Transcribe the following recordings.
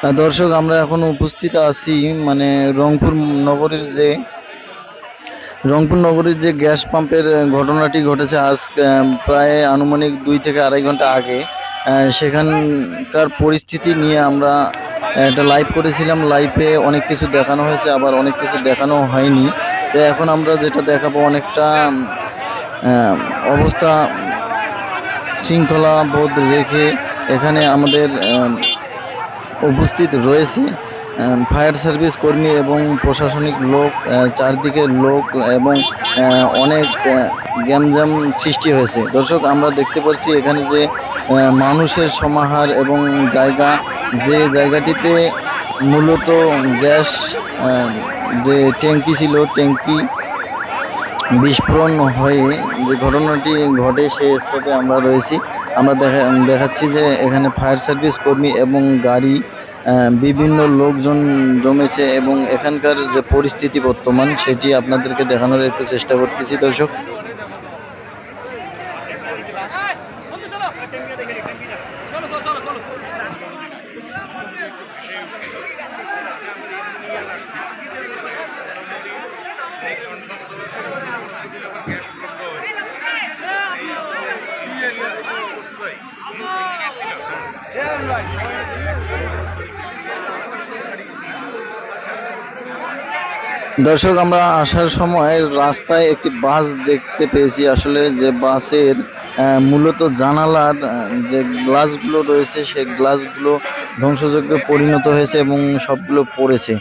দর্শক, আমরা এখন উপস্থিত আছি মানে রংপুর নগরীর যে, রংপুর নগরীর যে গ্যাস পাম্পের ঘটনাটি ঘটেছে আজ প্রায় আনুমানিক দুই থেকে আড়াই ঘণ্টা আগে। সেখানকার পরিস্থিতি নিয়ে আমরা একটা লাইভ করেছিলাম। লাইভে অনেক কিছু দেখানো হয়েছে, আবার অনেক কিছু দেখানো হয়নি। তো এখন আমরা যেটা দেখাবো অনেকটা অবস্থা শৃঙ্খলা বোধ রেখে এখানে আমাদের উপস্থিত রয়েছে ফায়ার সার্ভিস কর্মী এবং প্রশাসনিক লোক চারদিকে লোক এবং অনেক গ্যামজাম সৃষ্টি হয়েছে। দর্শক, আমরা দেখতে পাচ্ছি এখানে যে মানুষের সমাহার এবং জায়গা, যে জায়গাটিতে মূলত গ্যাস যে ট্যাঙ্কি ছিল, ট্যাঙ্কি বিস্ফোরণ হয়ে যে ঘটনাটি ঘটে সেই স্পটে আমরা রয়েছি। আমরা দেখা দেখাচ্ছি যে এখানে ফায়ার সার্ভিস কর্মী এবং গাড়ি বিভিন্ন লোকজন জমেছে এবং এখানকার যে পরিস্থিতি বর্তমান, সেটি আপনাদেরকে দেখানোর একটু চেষ্টা করতেছি, দর্শক। দর্শক, আমরা আসার সময় রাস্তায় একটি বাস দেখতে পেয়েছি। আসলে যে বাসের মূলত জানালার যে গ্লাসগুলো রয়েছে, সেই গ্লাসগুলো ধ্বংসযজ্ঞে পরিণত হয়েছে এবং সবগুলো পড়েছে।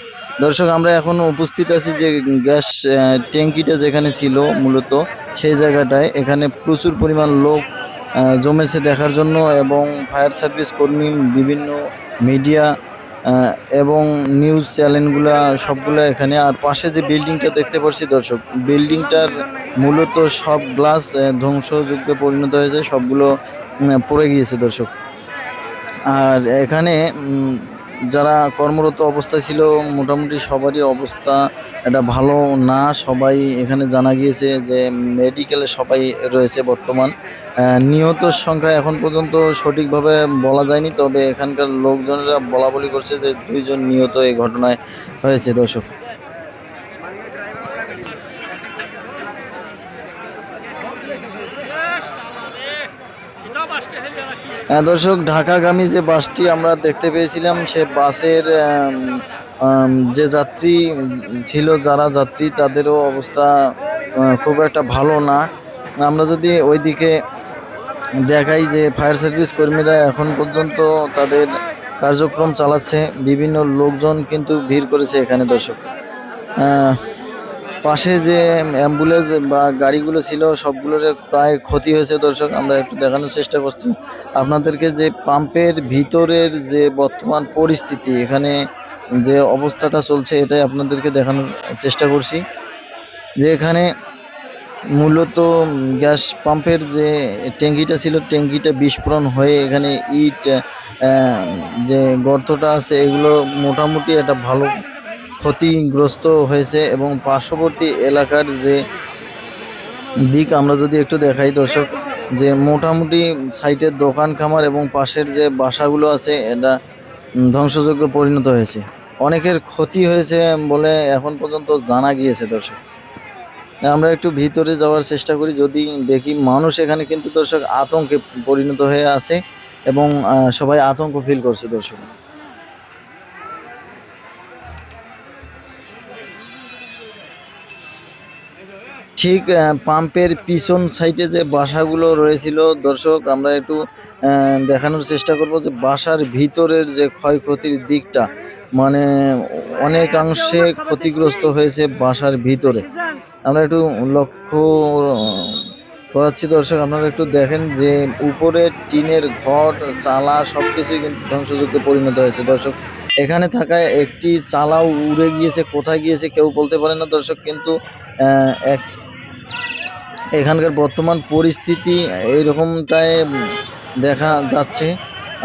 দর্শক, আমরা এখন উপস্থিত আছি যে গ্যাস ট্যাঙ্কিটা যেখানে ছিল মূলত, সেই জায়গাটায়। এখানে প্রচুর পরিমাণ লোক জমেছে দেখার জন্য এবং ফায়ার সার্ভিস কর্মী, বিভিন্ন মিডিয়া এবং নিউজ চ্যানেলগুলো সবগুলো এখানে। আর পাশে যে বিল্ডিংটা দেখতে পাচ্ছি দর্শক বিল্ডিংটার মূলত সব গ্লাস ধ্বংসযুগে পরিণত হয়েছে, সবগুলো পড়ে গিয়েছে দর্শক। আর এখানে যারা কর্মরত অবস্থায় ছিল, মোটামুটি সবারই অবস্থা এটা ভালো না। সবাই এখানে জানা গিয়েছে যে মেডিকেলে সবাই রয়েছে বর্তমান। নিহতর সংখ্যা এখন পর্যন্ত সঠিকভাবে বলা যায়নি, তবে এখানকার লোকজনেরা বলা বলি করছে যে দুইজন নিহত এই ঘটনায় হয়েছে, দর্শক হ্যাঁ, দর্শক, ঢাকাগামী যে বাসটি আমরা দেখতে পেয়েছিলাম, সে বাসের যে যাত্রী ছিল, যারা যাত্রী, তাদেরও অবস্থা খুব একটা ভালো না। আমরা যদি ওইদিকে দেখাই যে ফায়ার সার্ভিস কর্মীরা এখন পর্যন্ত তাদের কার্যক্রম চালাচ্ছে, বিভিন্ন লোকজন কিন্তু ভিড় করেছে এখানে, দর্শক। পাশে যে অ্যাম্বুলেন্স বা গাড়িগুলো ছিল, সবগুলোর প্রায় ক্ষতি হয়েছে দর্শক। আমরা একটু দেখানোর চেষ্টা করছি। আপনাদেরকে যে পাম্পের ভিতরের যে বর্তমান পরিস্থিতি, এখানে যে অবস্থাটা চলছে, এটাই আপনাদেরকে দেখানোর চেষ্টা করছি। যে এখানে মূলত গ্যাস পাম্পের যে ট্যাঙ্কিটা ছিল, ট্যাঙ্কিটা বিস্ফোরণ হয়ে এখানে ইট যে গর্তটা আছে, এগুলো মোটামুটি একটা ভালো ক্ষতিগ্রস্ত হয়েছে এবং পার্শ্ববর্তী এলাকার যে দিক আমরা যদি একটু দেখাই, দর্শক, যে মোটামুটি সাইটের দোকান খামার এবং পাশের যে বাসাগুলো আছে, এটা ধ্বংসযোগ্য পরিণত হয়েছে। অনেকের ক্ষতি হয়েছে বলে এখন পর্যন্ত জানা গিয়েছে, দর্শক। আমরা একটু ভিতরে যাওয়ার চেষ্টা করি, যদি দেখি মানুষ এখানে কিন্তু, দর্শক, আতঙ্কে পরিণত হয়ে আছে এবং সবাই আতঙ্ক ফিল করছে, দর্শক। ঠিক পাম্পের পিছন সাইডে যে বাসাগুলো রয়েছিল, দর্শক, আমরা একটু দেখানোর চেষ্টা করব যে বাসার ভিতরের যে ক্ষয়ক্ষতির দিকটা। মানে অনেকাংশে ক্ষতিগ্রস্ত হয়েছে বাসার ভিতরে। আমরা একটু লক্ষ্য করাচ্ছি দর্শক, আপনারা একটু দেখেন যে উপরে টিনের ঘর, চালা সব কিছুই কিন্তু ধ্বংসযজ্ঞে পরিণত হয়েছে। দর্শক, এখানে থাকা একটি চালাও উড়ে গিয়েছে, কোথায় গিয়েছে কেউ বলতে পারে না দর্শক, কিন্তু এক এখানকার বর্তমান পরিস্থিতি এইরকমটাই দেখা যাচ্ছে,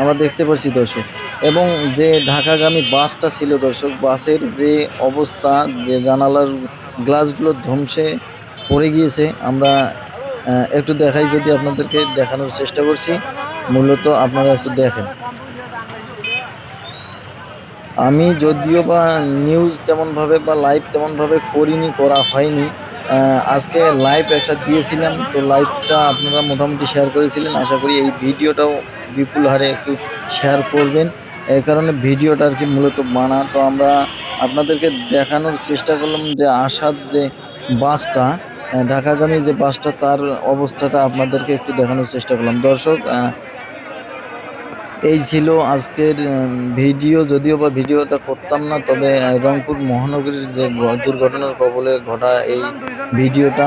আমরা দেখতে পাচ্ছি দর্শক। এবং যে ঢাকাগামী বাসটা ছিল দর্শক, বাসের যে অবস্থা, যে জানালার গ্লাসগুলো ধ্বংসে পড়ে গিয়েছে, আমরা একটু দেখাই যদি আপনাদেরকে দেখানোর চেষ্টা করছি। মূলত আপনারা একটু দেখেন। আমি যদিও বা নিউজ তেমনভাবে বা লাইভ তেমনভাবে করিনি, করা হয়নি আজকে লাইভ একটা দিয়েছিলাম, তো লাইভটা আপনারা মোটামুটি শেয়ার করেছিলেন। আশা করি এই ভিডিওটাও বিপুল হারে একটু শেয়ার করবেন। এই কারণে ভিডিওটা আর কি মূলত বানা। তো আমরা আপনাদেরকে দেখানোর চেষ্টা করলাম যে আসার যে বাসটা ঢাকাগামী যে বাসটা, তার অবস্থাটা আপনাদেরকে একটু দেখানোর চেষ্টা করলাম। দর্শক এই ছিল আজকের ভিডিও। যদিও বা ভিডিওটা করতাম না, তবে রংপুর মহানগরীর যে দুর্ঘটনার কবলে ঘটা এই ভিডিওটা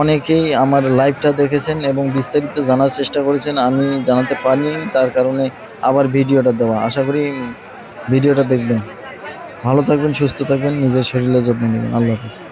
অনেকেই আমার লাইভটা দেখেছেন এবং বিস্তারিত জানার চেষ্টা করেছেন। আমি জানাতে পারিনি, তার কারণে আবার ভিডিওটা দেওয়া। আশা করি ভিডিওটা দেখবেন। ভালো থাকবেন, সুস্থ থাকবেন, নিজের শরীরের যত্ন নেবেন। আল্লাহ হাফিজ।